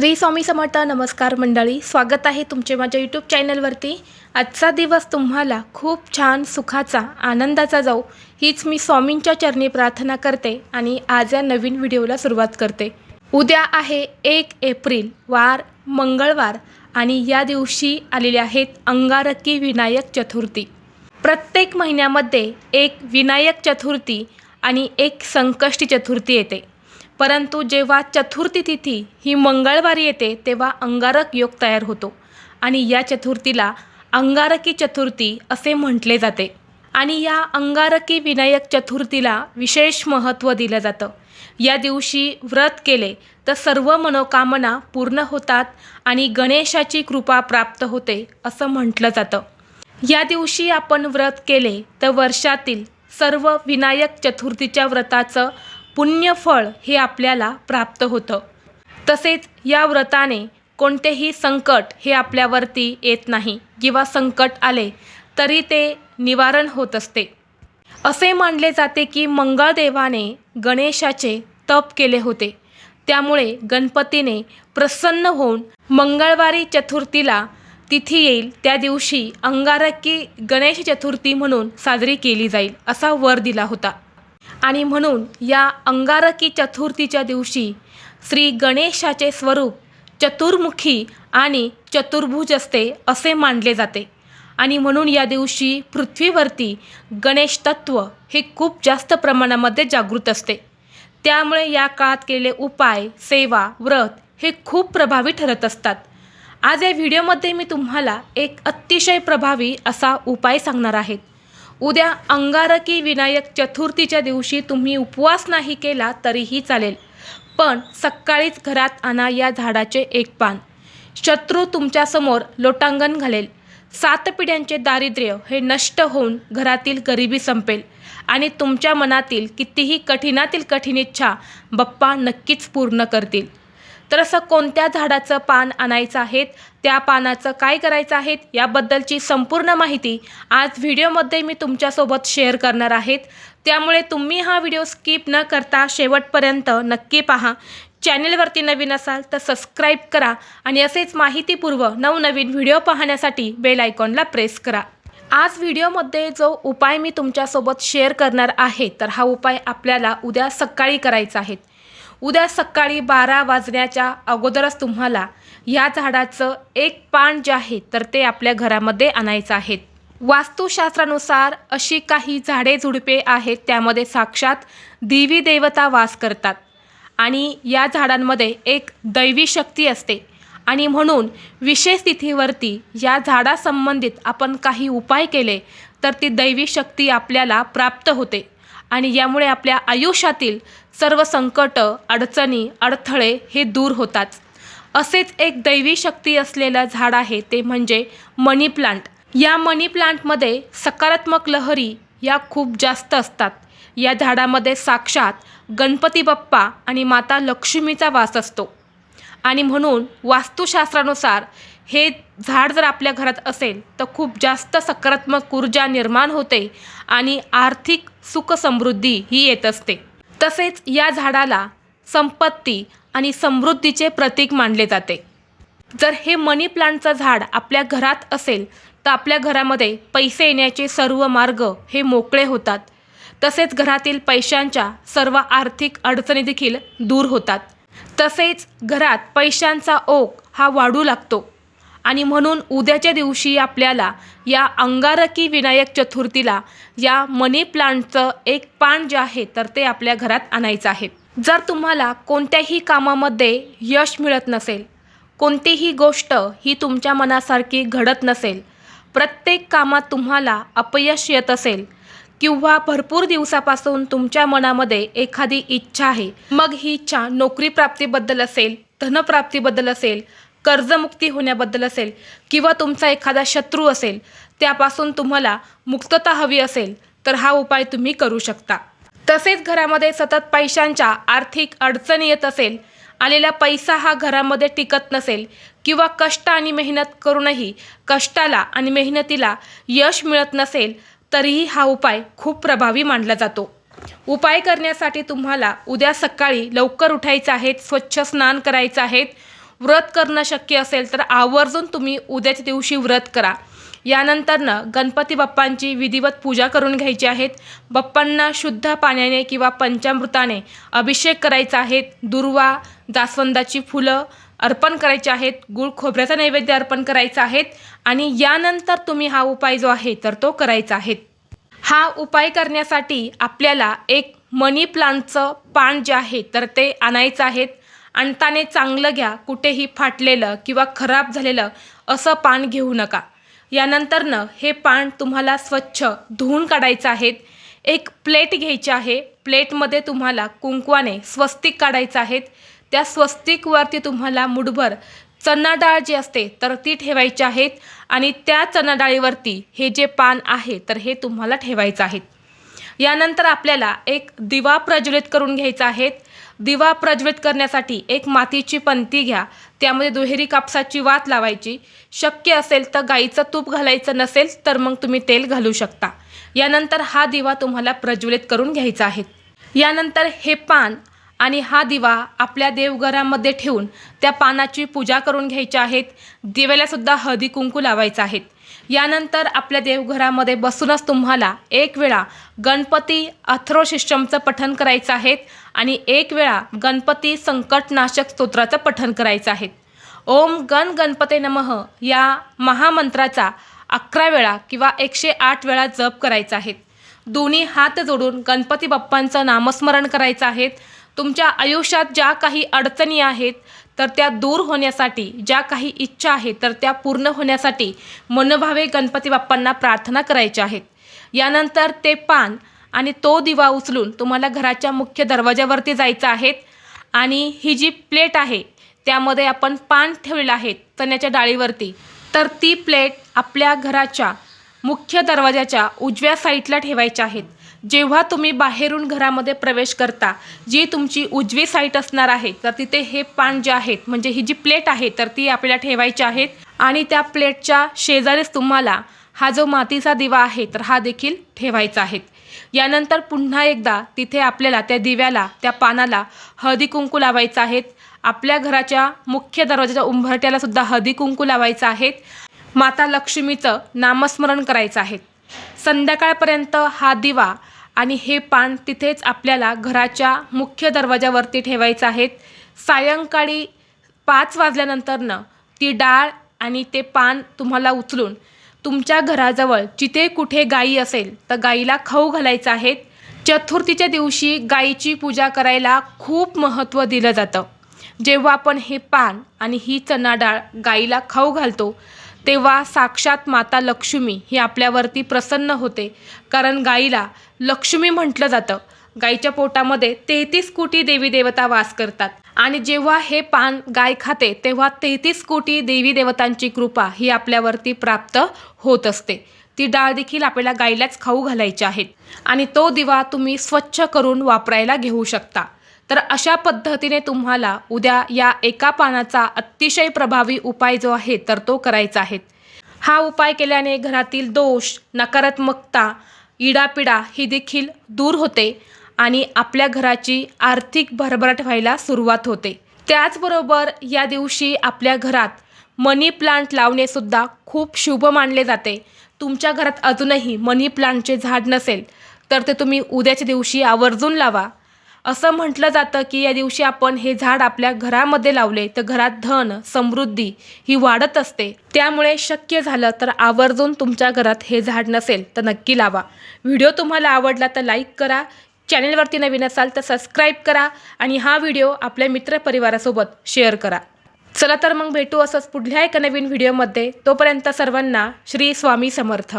श्री स्वामी समर्थ नमस्कार मंडळी. स्वागत आहे तुमचे माझ्या यूट्यूब चॅनलवरती आजचा दिवस तुम्हाला खूप छान सुखाचा आनंदाचा जाऊ हीच मी स्वामींच्या चरणी प्रार्थना करते आणि आज या नवीन व्हिडिओला सुरुवात करते. उद्या आहे एक एप्रिल वार मंगळवार आणि या दिवशी आलेले आहेत अंगारकी विनायक चतुर्थी. प्रत्येक महिन्यामध्ये एक विनायक चतुर्थी आणि एक संकष्टी चतुर्थी येते. परंतु जेव्हा चतुर्थी तिथी ही मंगळवारी येते तेव्हा अंगारक योग तयार होतो. आणि या चतुर्थीला अंगारकी चतुर्थी असे म्हटले जाते. आणि या अंगारकी विनायक चतुर्थीला विशेष महत्त्व दिलं जातं. या दिवशी व्रत केले तर सर्व मनोकामना पूर्ण होतात आणि गणेशाची कृपा प्राप्त होते असं म्हटलं जातं. या दिवशी आपण व्रत केले तर वर्षातील सर्व विनायक चतुर्थीच्या व्रताचं पुण्यफळ हे आपल्याला प्राप्त होतं. तसेच या व्रताने कोणतेही संकट हे आपल्यावरती येत नाही किंवा संकट आले तरी ते निवारण होत असते. असे मानले जाते की मंगळदेवाने गणेशाचे तप केले होते. त्यामुळे गणपतीने प्रसन्न होऊन मंगळवारी चतुर्थीला तिथी येईल. त्या दिवशी अंगारकी गणेश चतुर्थी म्हणून साजरी केली जाईल असा वर दिला होता. आणि म्हणून या अंगारकी चतुर्थीच्या दिवशी श्री गणेशाचे स्वरूप चतुर्मुखी आणि चतुर्भुज असते असे मानले जाते. आणि म्हणून या दिवशी पृथ्वीवरती गणेश तत्व हे खूप जास्त प्रमाणामध्ये जागृत असते. त्यामुळे या काळात केलेले उपाय सेवा व्रत हे खूप प्रभावी ठरत असतात. आज या व्हिडिओमध्ये मी तुम्हाला एक अतिशय प्रभावी असा उपाय सांगणार आहेत उद्या अंगारकी विनायक चतुर्थीच्या दिवशी तुम्ही उपवास नाही केला तरीही चालेल. पण सकाळीच घरात आणा या झाडाचे एक पान. शत्रू तुमच्यासमोर लोटांगण घालेल. सात पिढ्यांचे दारिद्र्य हे नष्ट होऊन घरातील गरिबी संपेल. आणि तुमच्या मनातील कितीही कठीणातील कठीण इच्छा बप्पा नक्कीच पूर्ण करतील. तर असं कोणत्या झाडाचं पान आणायचं आहेत त्या पानाचं काय करायचं आहे याबद्दलची संपूर्ण माहिती आज व्हिडिओमध्ये मी तुमच्यासोबत शेअर करणार आहेत. त्यामुळे तुम्ही हा व्हिडिओ स्किप न करता शेवटपर्यंत नक्की पहा. चॅनेलवरती नवीन असाल तर सबस्क्राईब करा आणि असेच माहितीपूर्व नवनवीन व्हिडिओ पाहण्यासाठी बेल आयकॉनला प्रेस करा. आज व्हिडिओमध्ये जो उपाय मी तुमच्यासोबत शेअर करणार आहे तर हा उपाय आपल्याला उद्या सकाळी करायचा आहे. उद्या सकाळी बारा वाजण्याच्या अगोदरच तुम्हाला या झाडाचं एक पान जे आहे तर ते आपल्या घरामध्ये आणायचं आहे. वास्तुशास्त्रानुसार अशी काही झाडे झुडपे आहेत त्यामध्ये साक्षात देवी देवता वास करतात. आणि या झाडांमध्ये एक दैवी शक्ती असते. आणि म्हणून विशेष तिथीवरती या झाडासंबंधित आपण काही उपाय केले तर ती दैवी शक्ती आपल्याला प्राप्त होते. आणि यामुळे आपल्या आयुष्यातील सर्व संकट अडचणी अडथळे हे दूर होतात. असेच एक दैवी शक्ती असलेलं झाड आहे ते म्हणजे मनी प्लांट. या मनी प्लांटमध्ये सकारात्मक लहरी या खूप जास्त असतात. या झाडामध्ये साक्षात गणपती बाप्पा आणि माता लक्ष्मीचा वास असतो. आणि म्हणून वास्तुशास्त्रानुसार हे झाड जर आपल्या घरात असेल तर खूप जास्त सकारात्मक ऊर्जा निर्माण होते आणि आर्थिक सुख समृद्धी ही येत असते. तसेच या झाडाला संपत्ती आणि समृद्धीचे प्रतीक मानले जाते. जर हे मनी प्लांटचं झाड आपल्या घरात असेल तर आपल्या घरामध्ये पैसे येण्याचे सर्व मार्ग हे मोकळे होतात. तसेच घरातील पैशांच्या सर्व आर्थिक अडचणी देखील दूर होतात. तसेच घरात पैशांचा ओघ हा वाढू लागतो. आणि म्हणून उद्याच्या दिवशी आपल्याला या अंगारकी विनायक चतुर्थीला या मनी प्लांटचं एक पान जे आहे तर ते आपल्या घरात आणायचं आहे. जर तुम्हाला कोणत्याही कामामध्ये यश मिळत नसेल कोणतीही गोष्ट ही तुमच्या मनासारखी घडत नसेल प्रत्येक कामात तुम्हाला अपयश येत असेल किंवा भरपूर दिवसापासून तुमच्या मनामध्ये एखादी इच्छा आहे मग ही इच्छा नोकरी प्राप्तीबद्दल असेल धनप्राप्तीबद्दल असेल कर्जमुक्ती होण्याबद्दल असेल किंवा तुमचा एखादा शत्रू असेल त्यापासून तुम्हाला मुक्तता हवी असेल तर हा उपाय तुम्ही करू शकता. तसेच घरामध्ये सतत पैशांच्या आर्थिक अडचणी येत असेल आलेला पैसा हा घरामध्ये टिकत नसेल किंवा कष्ट आणि मेहनत करूनही कष्टाला आणि मेहनतीला यश मिळत नसेल तरीही हा उपाय खूप प्रभावी मानला जातो. उपाय करण्यासाठी तुम्हाला उद्या सकाळी लवकर उठायचं आहे स्वच्छ स्नान करायचं आहे व्रत करणं शक्य असेल तर आवर्जून तुम्ही उद्याच्या दिवशी व्रत करा. यानंतरनं गणपती बाप्पांची विधिवत पूजा करून घ्यायची आहेत. बाप्पांना शुद्ध पाण्याने किंवा पंचामृताने अभिषेक करायचा आहे दुर्वा जास्वंदाची फुलं अर्पण करायचे आहेत. गुळ खोबऱ्याचा नैवेद्य अर्पण करायचा आहेत आणि यानंतर तुम्ही हा उपाय जो आहे तर तो करायचा आहे हा उपाय करण्यासाठी आपल्याला एक मनी प्लांटचं पान जे आहे तर ते आणायचं आहेत. आणताने चांगलं घ्या कुठेही फाटलेलं किंवा खराब झालेलं असं पान घेऊ नका. यानंतरनं हे पान तुम्हाला स्वच्छ धुवून काढायचं आहेत एक प्लेट घ्यायची आहे. प्लेटमध्ये तुम्हाला कुंकवाने स्वस्तिक काढायचं आहेत त्या स्वस्तिकवरती तुम्हाला मुठभर चणा डाळ जी असते तर ती ठेवायची आहेत आणि त्या चणा डाळीवरती हे जे पान आहे तर हे तुम्हाला ठेवायचं आहे. यानंतर आपल्याला एक दिवा प्रज्वलित करून घ्यायचा आहे. दिवा प्रज्वलित करण्यासाठी एक मातीची पंती घ्या. त्यामध्ये दुहेरी कापसाची वात लावायची. शक्य असेल तर गाईचं तूप घालायचं नसेल तर मग तुम्ही तेल घालू शकता. यानंतर हा दिवा तुम्हाला प्रज्वलित करून घ्यायचा आहे. यानंतर हे पान आणि हा दिवा आपल्या देवघरामध्ये ठेवून त्या पानाची पूजा करून घ्यायची आहेत. दिव्यालासुद्धा हळदी कुंकू लावायचं आहेत यानंतर आपल्या देवघरामध्ये बसूनच तुम्हाला एक वेळा गणपती अथरो शिष्यमचं पठन करायचं आहे आणि एक वेळा गणपती संकटनाशक स्तोत्राचं पठन करायचं आहे. ओम गण गणपते नमः या महामंत्राचा अकरा वेळा किंवा एकशे आठ वेळा जप करायचा आहे. दोन्ही हात जोडून गणपती बाप्पांचं नामस्मरण करायचं आहे. तुमच्या आयुष्यात ज्या काही अडचणी आहेत तर त्या दूर होण्यासाठी ज्या काही इच्छा आहेत तर त्या पूर्ण होण्यासाठी मनोभावे गणपती बाप्पांना प्रार्थना करायच्या आहेत. यानंतर ते पान आणि तो दिवा उचलून तुम्हाला घराच्या मुख्य दरवाज्यावरती जायचं आहेत आणि ही जी प्लेट आहे त्यामध्ये आपण पान ठेवलेलं आहे चण्याच्या डाळीवरती. तर ती प्लेट आपल्या घराच्या मुख्य दरवाजाच्या उजव्या साईडला ठेवायच्या आहेत जेव्हा तुम्ही बाहेरून घरामध्ये प्रवेश करता जी तुमची उजवी साईट असणार आहे तर तिथे हे पान जे आहेत म्हणजे ही जी प्लेट आहे तर ती आपल्याला ठेवायची आहेत. आणि त्या प्लेटच्या शेजारीच तुम्हाला हा जो मातीचा दिवा आहे तर हा देखील ठेवायचा आहे. यानंतर पुन्हा एकदा तिथे आपल्याला त्या दिव्याला त्या पानाला हळदी कुंकू लावायचं आहेत आपल्या घराच्या मुख्य दरवाजाच्या उंबरट्याला सुद्धा हळदी कुंकू लावायचं आहेत माता लक्ष्मीचं नामस्मरण करायचं आहे. संध्याकाळपर्यंत हा दिवा आणि हे पान तिथेच आपल्याला घराच्या मुख्य दरवाजावरती ठेवायचं आहेत सायंकाळी पाच वाजल्यानंतरनं ती डाळ आणि ते पान तुम्हाला उचलून तुमच्या घराजवळ जिथे कुठे गायी असेल तर गाईला खाऊ घालायचं आहे. चतुर्थीच्या दिवशी गाईची पूजा करायला खूप महत्त्व दिलं जातं. जेव्हा आपण हे पान आणि ही चणा डाळ गाईला खाऊ घालतो तेव्हा साक्षात माता लक्ष्मी ही आपल्यावरती प्रसन्न होते. कारण गाईला लक्ष्मी म्हटलं जातं. गाईच्या पोटामध्ये तेहतीस कोटी देवी देवता वास करतात. आणि जेव्हा हे पान गाय खाते तेव्हा तेहतीस कोटी देवी देवतांची कृपा ही आपल्यावरती प्राप्त होत असते. ती डाळ देखील आपल्याला गाईलाच खाऊ घालायची आहेत आणि तो दिवा तुम्ही स्वच्छ करून वापरायला घेऊ शकता. तर अशा पद्धतीने तुम्हाला उद्या या एका पानाचा अतिशय प्रभावी उपाय जो आहे तर तो करायचा आहे. हा उपाय केल्याने घरातील दोष नकारात्मकता इडापिडा ही देखील दूर होते आणि आपल्या घराची आर्थिक भरभराट व्हायला सुरुवात होते. त्याचबरोबर या दिवशी आपल्या घरात मनी प्लांट लावणेसुद्धा खूप शुभ मानले जाते. तुमच्या घरात अजूनही मनी प्लांटचे झाड नसेल तर ते तुम्ही उद्याच्या दिवशी आवर्जून लावा. असं म्हटलं जातं की या दिवशी आपण हे झाड आपल्या घरामध्ये लावले तर घरात धन समृद्धी ही वाढत असते. त्यामुळे शक्य झालं तर आवर्जून तुमच्या घरात हे झाड नसेल तर नक्की लावा. व्हिडिओ तुम्हाला आवडला तर लाईक करा. चॅनेलवरती नवीन असाल तर सबस्क्राईब करा आणि हा व्हिडिओ आपल्या मित्रपरिवारासोबत शेअर करा. चला तर मग भेटू असंच पुढल्या एका नवीन व्हिडिओमध्ये. तोपर्यंत सर्वांना श्री स्वामी समर्थ.